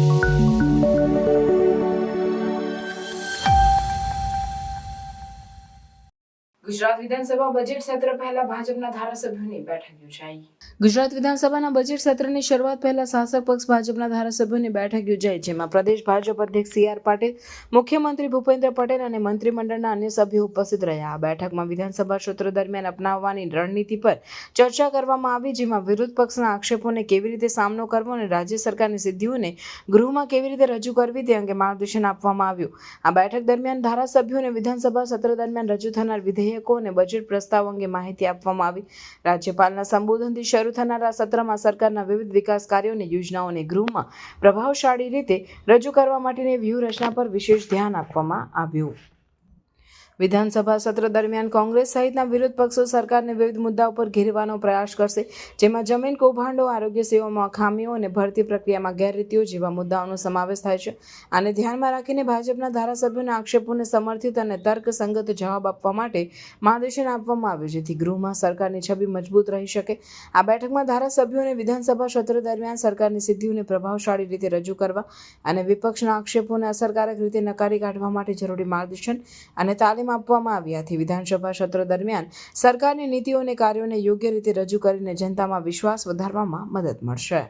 Thank you. Gujarat વિધાનસભા budget સત્ર પહેલા ભાજપના ધારાસભ્યોની બેઠક યોજાઈ. ગુજરાત વિધાનસભાના બજેટ સત્રની શરૂઆત પહેલા શાસક પક્ષ ભાજપના ધારાસભ્યોની બેઠક યોજાઈ, જેમાં પ્રદેશ ભાજપ અધ્યક્ષ સી આર પાટીલ, મુખ્યમંત્રી ભૂપેન્દ્ર પટેલ અને મંત્રીમંડળના અન્ય સભ્યો ઉપસ્થિત રહ્યા. આ બેઠકમાં વિધાનસભા સત્ર દરમિયાન અપનાવવાની રણનીતિ પર ચર્ચા કરવામાં આવી, જેમાં વિરોધ પક્ષના આક્ષેપોને કેવી રીતે સામનો કરવો અને રાજ્ય સરકારની સિદ્ધિઓને ગૃહમાં કેવી રીતે રજૂ કરવી તે અંગે માર્ગદર્શન આપવામાં આવ્યું. આ બેઠક દરમિયાન ધારાસભ્યોને વિધાનસભા સત્ર દરમિયાન રજૂ થનાર વિધેયકો અને બજેટ પ્રસ્તાવ અંગે માહિતી આપવામાં આવી. રાજ્યપાલના સંબોધનથી શરૂ થનાર સત્રમાં સરકારના વિવિધ વિકાસ કાર્યો અને યોજનાઓને ગૃહમાં પ્રભાવશાળી રીતે રજૂ કરવા માટેની વ્યૂહરચના પર વિશેષ ધ્યાન આપવામાં આવ્યું. વિધાનસભા સત્ર દરમિયાન કોંગ્રેસ સહિતના વિરોધ પક્ષો સરકારને વિવિધ મુદ્દાઓ પર ઘેરવાનો પ્રયાસ કરશે, જેમાં જમીન કૌભાંડો, આરોગ્ય સેવામાં ખામીઓ અને ભરતી પ્રક્રિયામાં ગેરરીતિઓ જેવા મુદ્દાઓનો સમાવેશ થાય છે. આને ધ્યાનમાં રાખીને ભાજપના ધારાસભ્યોના આક્ષેપોને સમર્થિત અને તર્કસંગત જવાબ આપવા માટે માર્ગદર્શન આપવામાં આવ્યું, જેથી ગૃહમાં સરકારની છબી મજબૂત રહી શકે. આ બેઠકમાં ધારાસભ્યોને વિધાનસભા સત્ર દરમિયાન સરકારની સિદ્ધિઓને પ્રભાવશાળી રીતે રજૂ કરવા અને વિપક્ષના આક્ષેપોને અસરકારક રીતે નકારી કાઢવા માટે જરૂરી માર્ગદર્શન અને તાલીમ આપવામાં આવ્યાથી વિધાનસભા સત્ર દરમિયાન સરકારની નીતિઓ અને કાર્યોને યોગ્ય રીતે રજૂ કરીને જનતામાં વિશ્વાસ વધારવામાં મદદ મળશે.